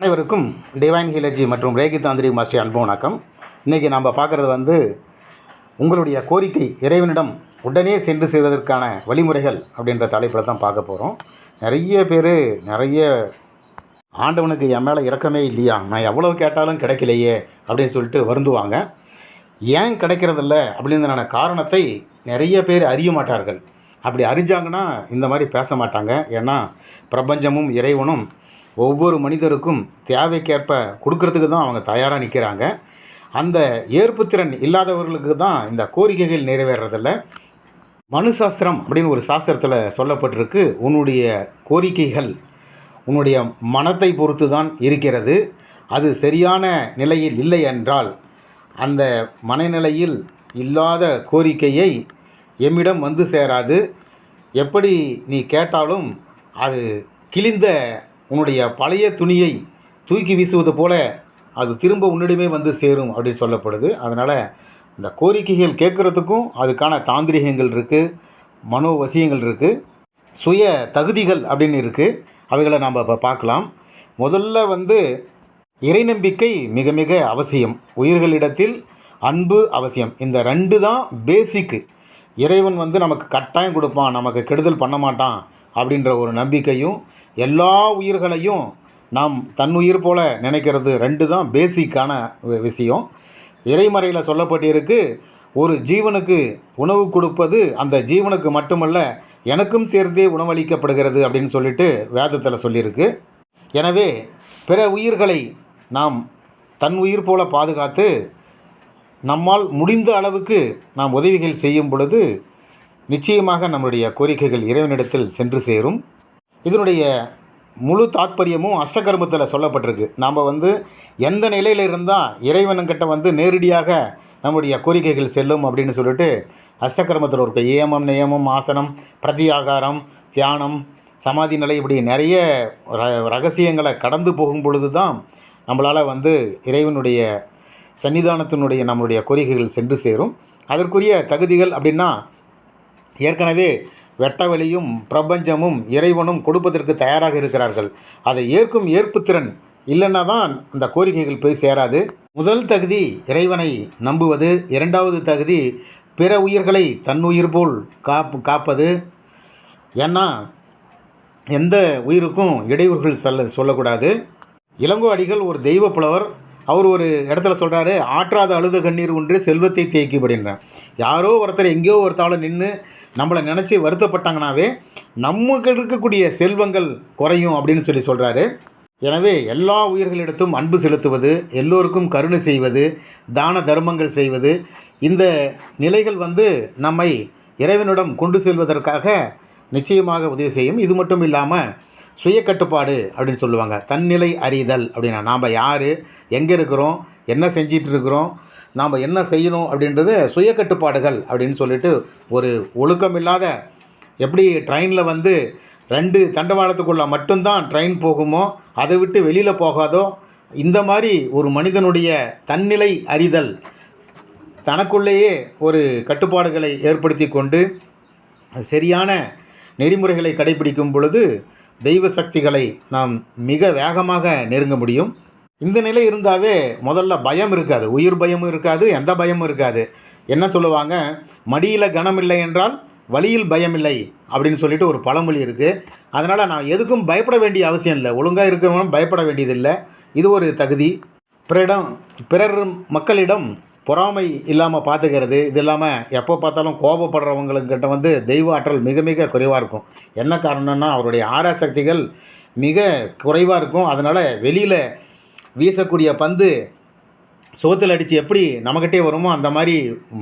அனைவருக்கும் டிவைன் ஹீலர்ஜி மற்றும் Reiki tantric master அன்பு வணக்கம். இன்றைக்கி நம்ம பார்க்குறது வந்து உங்களுடைய கோரிக்கை இறைவனிடம் உடனே சென்று செய்வதற்கான வழிமுறைகள் அப்படின்ற தலைப்பில் தான் பார்க்க போகிறோம் நிறைய பேர் நிறைய ஆண்டவனுக்கு என் மேலே இறக்கமே இல்லையா? நான் எவ்வளோ கேட்டாலும் கிடைக்கலையே அப்படின்னு சொல்லிட்டு வருந்துவாங்க. ஏன் கிடைக்கிறதில்ல அப்படிங்கிறதான காரணத்தை நிறைய பேர் அறிய மாட்டார்கள். அப்படி அறிஞ்சாங்கன்னா இந்த மாதிரி பேச மாட்டாங்க. ஏன்னா பிரபஞ்சமும் இறைவனும் ஒவ்வொரு மனிதருக்கும் தேவைக்கேற்ப கொடுக்கறதுக்கு தான் அவங்க தயாராக நிற்கிறாங்க அந்த ஏற்புத்திறன் இல்லாதவர்களுக்கு தான் இந்த கோரிக்கைகள் நிறைவேறதில்ல மனு சாஸ்திரம் அப்படின்னு ஒரு சாஸ்திரத்தில் சொல்லப்பட்டிருக்கு. உன்னுடைய கோரிக்கைகள் உன்னுடைய மனத்தை பொறுத்து தான் இருக்கிறது. அது சரியான நிலையில் இல்லை என்றால் அந்த மனநிலையில் இல்லாத கோரிக்கையை எம்மிடம் வந்து சேராது. எப்படி நீ கேட்டாலும் அது கிழிந்த உன்னுடைய பழைய துணியை தூக்கி வீசுவது போல அது திரும்ப உன்னிடமே வந்து சேரும் அப்படின்னு சொல்லப்படுது. அதனால் இந்த கோரிக்கைகள் கேட்குறதுக்கும் அதுக்கான தாந்திரிகங்கள் இருக்குது மனோவசியங்கள் இருக்குது சுய தகுதிகள் அப்படின்னு இருக்குது அவைகளை நாம் இப்போ பார்க்கலாம். முதல்ல வந்து இறை நம்பிக்கை மிக மிக அவசியம். உயிர்களிடத்தில் அன்பு அவசியம். இந்த ரெண்டு தான் பேசிக்கு இறைவன் வந்து நமக்கு கட்டாயம் கொடுப்பான் நமக்கு கெடுதல் பண்ண மாட்டான். அப்படின்ற ஒரு நம்பிக்கையும் எல்லா உயிர்களையும் நாம் தன்னுயிர் போல நினைக்கிறது ரெண்டு தான் பேசிக்கான விஷயம். இறைமறையில் சொல்லப்பட்டிருக்கு ஒரு ஜீவனுக்கு உணவு கொடுப்பது அந்த ஜீவனுக்கு மட்டுமல்ல எனக்கும் சேர்ந்தே உணவளிக்கப்படுகிறது அப்படின்னு சொல்லிட்டு வேதத்தில் சொல்லியிருக்கு எனவே பிற உயிர்களை நாம் தன் உயிர் போல பாதுகாத்து நம்மால் முடிந்த அளவுக்கு நாம் உதவிகள் செய்யும் பொழுது நிச்சயமாக நம்முடைய கோரிக்கைகள் இறைவனிடத்தில் சென்று சேரும். இதனுடைய முழு தாத்பரியமும் அஷ்டகர்மத்தில் சொல்லப்பட்டிருக்கு. நாம் வந்து எந்த நிலையில் இருந்தால் இறைவனுங்கிட்ட வந்து நேரடியாக நம்முடைய கோரிக்கைகள் செல்லும் அப்படின்னு சொல்லிட்டு அஷ்டகர்மத்தில் இருக்க ஏமம் நியமம் ஆசனம் பிரதியாகாரம் தியானம் சமாதி நிலை இப்படி நிறைய ர ரகசியங்களை கடந்து போகும் பொழுது தான் நம்மளால் வந்து இறைவனுடைய சன்னிதானத்தினுடைய நம்மளுடைய கோரிக்கைகள் சென்று சேரும். அதற்குரிய தகுதிகள் அப்படின்னா ஏற்கனவே வெட்டவெளியும் பிரபஞ்சமும் இறைவனும் கொடுப்பதற்கு தயாராக இருக்கிறார்கள். அதை ஏற்கும் ஏற்புத்திறன் இல்லைன்னா தான் அந்த கோரிக்கைகள் போய் சேராது. முதல் தகுதி இறைவனை நம்புவது இரண்டாவது தகுதி பிற உயிர்களை தன்னுயிர் போல் காப்பு காப்பது. ஏன்னா எந்த உயிருக்கும் இடையூறுகள் சொல்ல சொல்லக்கூடாது. இளங்கோ அடிகள் ஒரு தெய்வ புலவர் அவர் ஒரு இடத்துல சொல்கிறாரு ஆற்றாத அழுத கண்ணீர் ஒன்று செல்வத்தை தேக்கி அப்படின்றார் யாரோ ஒருத்தர் எங்கேயோ ஒருத்தாலும் நின்று நம்மளை நினச்சி வருத்தப்பட்டாங்கனாவே நமக்கு இருக்கக்கூடிய செல்வங்கள் குறையும் அப்படின்னு சொல்லி சொல்கிறாரு எனவே எல்லா உயிர்களிடத்தும் அன்பு செலுத்துவது எல்லோருக்கும் கருணை செய்வது தான தர்மங்கள் செய்வது இந்த நிலைகள் வந்து நம்மை இறைவனிடம் கொண்டு செல்வதற்காக நிச்சயமாக உதவி செய்யும். இது மட்டும் இல்லாமல் சுய கட்டுப்பாடு அப்படின்னு சொல்லுவாங்க. தன்னிலை அறிதல் அப்படின்னா நாம் யார் எங்கே இருக்கிறோம் என்ன செஞ்சிட்டு இருக்கிறோம் நாம் என்ன செய்யணும் அப்படின்றது சுய கட்டுப்பாடுகள் அப்படின்னு சொல்லிட்டு ஒரு ஒழுக்கம் இல்லாத எப்படி ட்ரெயினில் வந்து ரெண்டு தண்டவாளத்துக்குள்ளே மட்டும்தான் ட்ரெயின் போகுமோ அதை விட்டு வெளியில் போகாதோ இந்த மாதிரி ஒரு மனிதனுடைய தன்னிலை அறிதல் தனக்குள்ளேயே ஒரு கட்டுப்பாடுகளை ஏற்படுத்தி கொண்டு சரியான நெறிமுறைகளை கடைபிடிக்கும் பொழுது தெய்வ சக்திகளை நாம் மிக வேகமாக நெருங்க முடியும். இந்த நிலை இருந்தாவே முதல்ல பயம் இருக்காது. உயிர் பயமும் இருக்காது எந்த பயமும் இருக்காது. என்ன சொல்லுவாங்க? மடியில் கனம் இல்லை என்றால் வழியில் பயம் இல்லை அப்படின்னு சொல்லிட்டு ஒரு பழமொழி இருக்குது அதனால் நான் எதுக்கும் பயப்பட வேண்டிய அவசியம் இல்லை. ஒழுங்காக இருக்கிறவங்களும் பயப்பட வேண்டியதில்லை. இது ஒரு தகுதி. பிறரிடம் பிறர் மக்களிடம் பொறாமை இல்லாமல் பார்த்துக்கிறது இது இல்லாமல் எப்போ பார்த்தாலும் கோபப்படுறவங்கக்கிட்ட வந்து தெய்வ ஆற்றல் மிக மிக குறைவாக இருக்கும். என்ன காரணம்னா அவருடைய ஆரா சக்திகள் மிக குறைவாக இருக்கும். அதனால் வெளியில் வீசக்கூடிய பந்து சோத்தில் அடித்து எப்படி நம்மக்கிட்டே வருமோ அந்த மாதிரி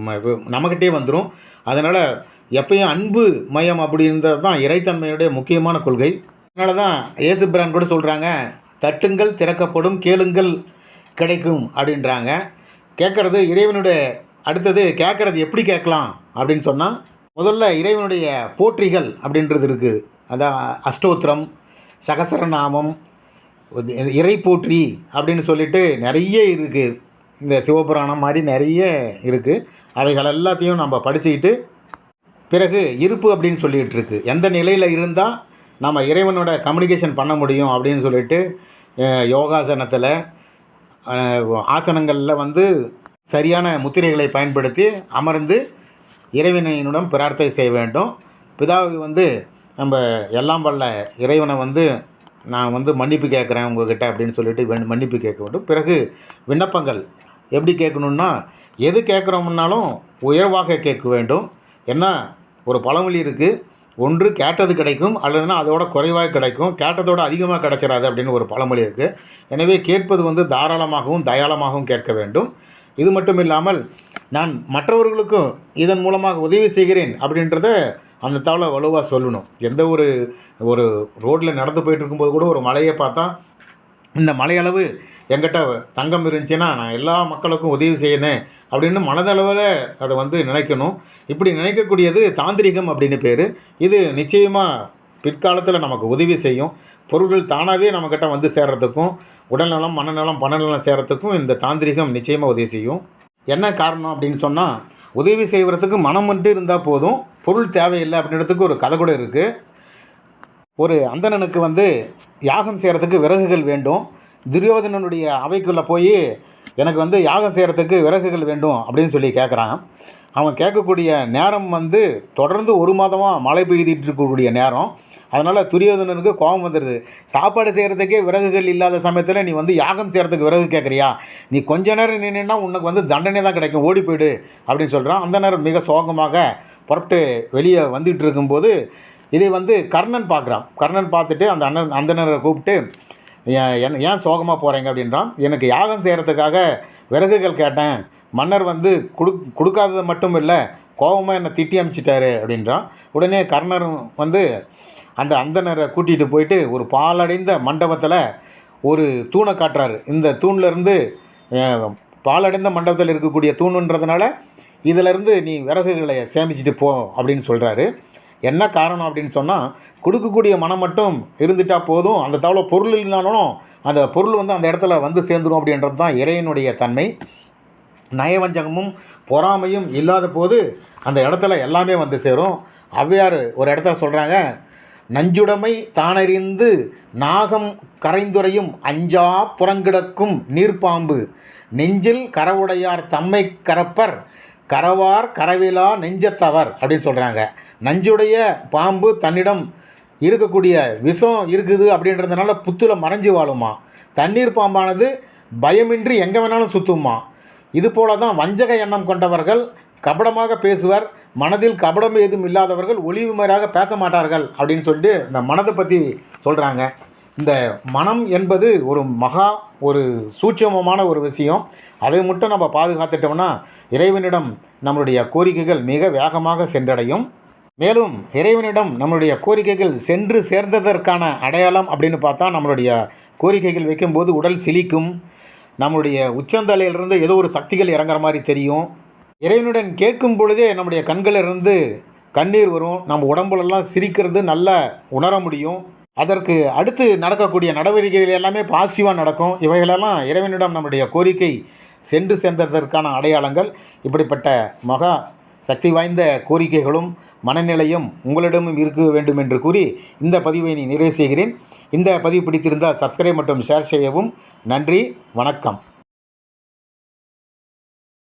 ம- நமக்கிட்டே வந்துடும் அதனால் எப்பயும் அன்பு மயம் அப்படின்றது தான் இறைத்தன்மையுடைய முக்கியமான கொள்கை. அதனால தான் இயேசு பிரான் கூட சொல்கிறாங்க தட்டுங்கள் திறக்கப்படும் கேளுங்கள் கிடைக்கும் அப்படின்றாங்க. கேட்குறது இறைவனுடைய அடுத்தது கேட்குறது எப்படி கேட்கலாம் அப்படின்னு சொன்னால் முதல்ல இறைவனுடைய போற்றிகள் அப்படின்றது இருக்குது அதான் அஷ்டோத்திரம் சகசரநாமம் இறை போற்றி அப்படின்னு சொல்லிட்டு நிறைய இருக்குது இந்த சிவபுராணம் மாதிரி நிறைய இருக்குது அவைகள் எல்லாத்தையும் நம்ம படிச்சுக்கிட்டு பிறகு இருப்பு அப்படின்னு சொல்லிகிட்டு இருக்கு. எந்த நிலையில் இருந்தால் நம்ம இறைவனோட கம்யூனிகேஷன் பண்ண முடியும் அப்படின்னு சொல்லிட்டு யோகாசனத்தில் ஆசனங்களில் வந்து சரியான முத்திரைகளை பயன்படுத்தி அமர்ந்து இறைவனிடம் பிரார்த்தனை செய்ய வேண்டும். பிதாவை வந்து நம்ம எல்லாம் வல்ல இறைவனை வந்து நான் வந்து மன்னிப்பு கேட்குறேன் உங்ககிட்ட அப்படின்னு சொல்லிட்டு வேண் மன்னிப்பு கேட்க வேண்டும். பிறகு விண்ணப்பங்கள் எப்படி கேட்கணுன்னா எது கேட்குறோம்னாலும் உயர்வாக கேட்க வேண்டும். ஏன்னா ஒரு பழமொழி இருக்குது ஒன்று கேட்டது கிடைக்கும் அல்லதுனா அதோட குறைவாக கிடைக்கும் கேட்டதோட அதிகமாக கிடைச்சிடாது அப்படின்னு ஒரு பழமொழி இருக்குது எனவே கேட்பது வந்து தாராளமாகவும் தயாளமாகவும் கேட்க வேண்டும். இது மட்டும் இல்லாமல் நான் மற்றவர்களுக்கும் இதன் மூலமாக உதவி செய்கிறேன் அப்படின்றத அந்த தவளை வலுவாக சொல்லணும். எந்த ஒரு ஒரு ரோட்டில் நடந்து போயிட்டு இருக்கும்போது கூட ஒரு மலையை பார்த்தா இந்த மலையளவு என்கிட்ட தங்கம் இருந்துச்சுன்னா நான் எல்லா மக்களுக்கும் உதவி செய்யணும் அப்படின்னு மனதளவில் அதை வந்து நினைக்கணும். இப்படி நினைக்கக்கூடியது தாந்திரிகம் அப்படின்னு பேர். இது நிச்சயமாக பிற்காலத்தில் நமக்கு உதவி செய்யும். பொருள்கள் தானாகவே நம்மக்கிட்ட வந்து சேர்கிறதுக்கும் உடல்நலம் மனநலம் பணநலம் சேர்கிறதுக்கும் இந்த தாந்திரிகம் நிச்சயமாக உதவி செய்யும். என்ன காரணம் அப்படின்னு சொன்னால் உதவி செய்வதற்கு மனம் மட்டும் இருந்தால் போதும் பொருள் தேவையில்லை அப்படின்றதுக்கு ஒரு கதை கூட இருக்குது ஒரு அந்தணனுக்கு வந்து யாகம் செய்கிறதுக்கு விறகுகள் வேண்டும். துரியோதனனுடைய அவைக்குள்ளே போய் எனக்கு வந்து யாகம் செய்கிறதுக்கு விறகுகள் வேண்டும் அப்படின்னு சொல்லி கேட்குறான் அவன் கேட்கக்கூடிய நேரம் வந்து தொடர்ந்து ஒரு மாதமாக மழை பெய்திட்டு இருக்கக்கூடிய நேரம். அதனால் துரியோதனனுக்கு கோபம் வந்துடுது சாப்பாடு செய்கிறதுக்கே விறகுகள் இல்லாத சமயத்தில் நீ வந்து யாகம் செய்கிறதுக்கு விறகு கேட்குறியா நீ கொஞ்ச நேரம் நின்றுனா உனக்கு வந்து தண்டனை தான் கிடைக்கும். ஓடி போயிடு அப்படின்னு சொல்கிறான் அந்த நேரம் மிக சோகமாக புறப்பட்டு வெளியே வந்துட்டு இருக்கும்போது இதை வந்து கர்ணன் பார்க்குறான். கர்ணன் பார்த்துட்டு அந்த அண்ணன் அந்தனரை கூப்பிட்டு ஏன் ஏன் சோகமாக போகிறீங்க அப்படின்றான். எனக்கு யாகம் செய்கிறதுக்காக விறகுகள் கேட்டேன். மன்னர் வந்து கொடு கொடுக்காதது மட்டும் இல்லை கோபமாக என்னை திட்டி அமிச்சிட்டாரு. அப்படின்றான். உடனே கர்ணர் வந்து அந்த அந்தனரை கூட்டிகிட்டு போயிட்டு ஒரு பாலடைந்த மண்டபத்தில் ஒரு தூணை காட்டுறாரு. இந்த தூண்லேருந்து பாலடைந்த மண்டபத்தில் இருக்கக்கூடிய தூணுன்றதுனால இதிலேருந்து நீ விறகுகளை சேமிச்சிட்டு போ அப்படின்னு சொல்கிறாரு என்ன காரணம் அப்படின்னு சொன்னால் கொடுக்கக்கூடிய மனம் மட்டும் இருந்துட்டால் போதும். அந்த தவளை பொருள் இல்லைனாலும் அந்த பொருள் வந்து அந்த இடத்துல வந்து சேர்ந்துடும் அப்படின்றது தான் இறையினுடைய தன்மை. நயவஞ்சகமும் பொறாமையும் இல்லாத போது அந்த இடத்துல எல்லாமே வந்து சேரும். அவ்வையார் ஒரு இடத்துல சொல்கிறாங்க நஞ்சுடைமை தானறிந்து நாகம் கரைந்துரையும் அஞ்சா புறங்கிடக்கும் நீர்ப்பாம்பு. நெஞ்சில் கரவுடையார் தம்மை கரப்பர். கரவார் கரவிலா நெஞ்சத்தவர் அப்படின்னு சொல்கிறாங்க நஞ்சுடைய பாம்பு தன்னிடம் இருக்கக்கூடிய விஷம் இருக்குது அப்படின்றதுனால புத்தில் மறைஞ்சு வாழுமா? தண்ணீர் பாம்பானது பயமின்றி எங்கே வேணாலும் சுற்றுமா இது போல தான் வஞ்சக எண்ணம் கொண்டவர்கள் கபடமாக பேசுவர் மனதில் கபடம் எதுவும் இல்லாதவர்கள் ஒளிவுமறையாக பேச மாட்டார்கள் அப்படின்னு சொல்லிட்டு இந்த மனதை பற்றி சொல்கிறாங்க இந்த மனம் என்பது ஒரு மகா ஒரு சூட்சமமான ஒரு விஷயம். அதை மட்டும் நம்ம பாதுகாத்துட்டோம்னா இறைவனிடம் நம்மளுடைய கோரிக்கைகள் மிக வேகமாக சென்றடையும். மேலும் இறைவனிடம் நம்மளுடைய கோரிக்கைகள் சென்று சேர்ந்ததற்கான அடையாளம் அப்படின்னு பார்த்தா நம்மளுடைய கோரிக்கைகள் வைக்கும்போது உடல் சிலிக்கும். நம்மளுடைய உச்சந்தலையிலிருந்து ஏதோ ஒரு சக்திகள் இறங்குற மாதிரி தெரியும். இறைவனுடன் கேட்கும் பொழுதே நம்முடைய கண்களிலிருந்து கண்ணீர் வரும். நம்ம உடம்புலெல்லாம் சிரிக்கிறது நல்லா உணர முடியும். அதற்கு அடுத்து நடக்கக்கூடிய நடவடிக்கைகள் எல்லாமே பாசிட்டிவாக நடக்கும். இவைகளெல்லாம் இறைவனிடம் நம்முடைய கோரிக்கை சென்று சேர்ந்ததற்கான அடையாளங்கள். இப்படிப்பட்ட மகா சக்தி வாய்ந்த கோரிக்கைகளும் மனநிலையும் உங்களிடமும் இருக்க வேண்டும் என்று கூறி இந்த பதிவை நீ நிறைவு செய்கிறேன். இந்த பதிவு பிடித்திருந்தால் சப்ஸ்கிரைப் மற்றும் ஷேர் செய்யவும். நன்றி வணக்கம்.